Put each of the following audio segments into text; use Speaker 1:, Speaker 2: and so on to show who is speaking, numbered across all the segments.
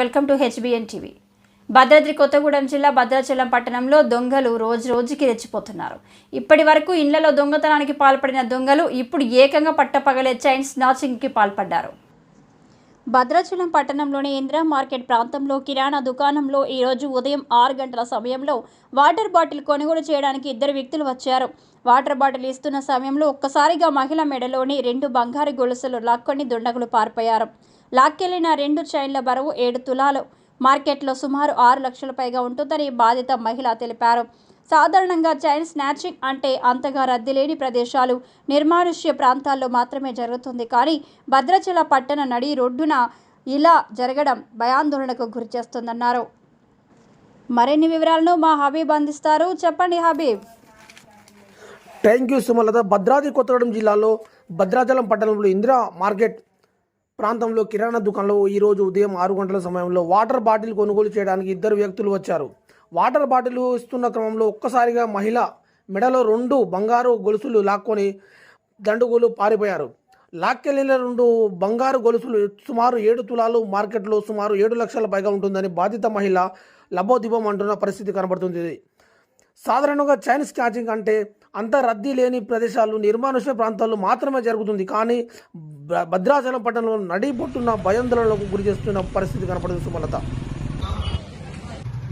Speaker 1: Welcome to HBN TV. Bhadradri Kothagudem జిల్లా భద్రాచలం పట్టణంలో దొంగలు రోజు రోజుకి రెచ్చిపోతున్నారు. ఇప్పటి వరకు ఇళ్ళలో దొంగతనానికి పాల్పడిన దొంగలు ఇప్పుడు ఏకంగా పట్టపగలే చైన్ స్నాచింగ్కి పాల్పడ్డారు. భద్రాచలం పట్టణంలోని ఇందిరా మార్కెట్ ప్రాంతంలో కిరాణా దుకాణంలో ఈరోజు ఉదయం ఆరు గంటల సమయంలో వాటర్ బాటిల్ కొనుగోలు చేయడానికి ఇద్దరు వ్యక్తులు వచ్చారు. వాటర్ బాటిల్ ఇస్తున్న సమయంలో ఒక్కసారిగా మహిళ మెడలోని రెండు బంగారు గొలుసులు లాక్కొని దుండగులు పారిపోయారు. లాక్కెళ్ళిన రెండు చైన్ల బరువు ఏడు తులాలు. మార్కెట్లో సుమారు ఆరు లక్షల పైగా ఉంటుందని బాధిత మహిళ తెలిపారు. సాధారణంగా చైన్ స్నాచింగ్ అంటే అంతగా రద్దీ లేని ప్రదేశాలు నిర్మానుష్య ప్రాంతాల్లో మాత్రమే జరుగుతుంది. కానీ భద్రాచల పట్టణ నడి రోడ్డున ఇలా జరగడం భయాందోళనకు గురిచేస్తుందన్నారు మరిన్ని వివరాలను మా హబీబ్ అందిస్తారు. చెప్పండి Habib.
Speaker 2: Thank you Sumalatha. Bhadradri Kothagudem జిల్లాలో భద్రాచలం పట్టణంలో ఇందిరా మార్కెట్ ప్రాంతంలో కిరాణా దుకాణంలో ఈరోజు ఉదయం ఆరు గంటల సమయంలో వాటర్ బాటిల్ కొనుగోలు చేయడానికి ఇద్దరు వ్యక్తులు వచ్చారు. వాటర్ బాటిల్ ఇస్తున్న క్రమంలో ఒక్కసారిగా మహిళ మెడలో రెండు బంగారు గొలుసులు లాక్కొని దండుగులు పారిపోయారు. లాక్కెళ్ళిన రెండు బంగారు గొలుసులు సుమారు ఏడు తులాలు మార్కెట్లో సుమారు ఏడు లక్షల పైగా ఉంటుందని బాధిత మహిళ లబోదిబం అంటున్న పరిస్థితి కనబడుతుంది. సాధారణంగా చైన్ స్నాచింగ్ అంటే అంత రద్దీ లేని ప్రదేశాలు నిర్మానుష్య ప్రాంతాల్లో మాత్రమే జరుగుతుంది. కానీ భద్రాచలం పట్టణంలో నడిబొట్టున భయాందోళనలకు గురి చేస్తున్న పరిస్థితి కనపడుతుంది సుమలత.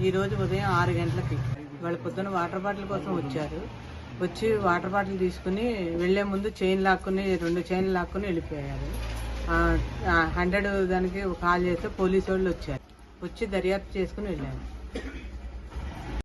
Speaker 3: ఈ రోజు ఉదయం ఆరు గంటలకి వాళ్ళ పొద్దున వాటర్ బాటిల్ కోసం వచ్చారు. వచ్చి వాటర్ బాటిల్ తీసుకుని వెళ్ళే ముందు చైన్ లాక్కుని రెండు చైన్లు లాక్కుని వెళ్ళిపోయారు. హండ్రెడ్ దానికి కాల్ చేస్తే పోలీసు వాళ్ళు వచ్చారు. వచ్చి దర్యాప్తు చేసుకుని వెళ్ళారు.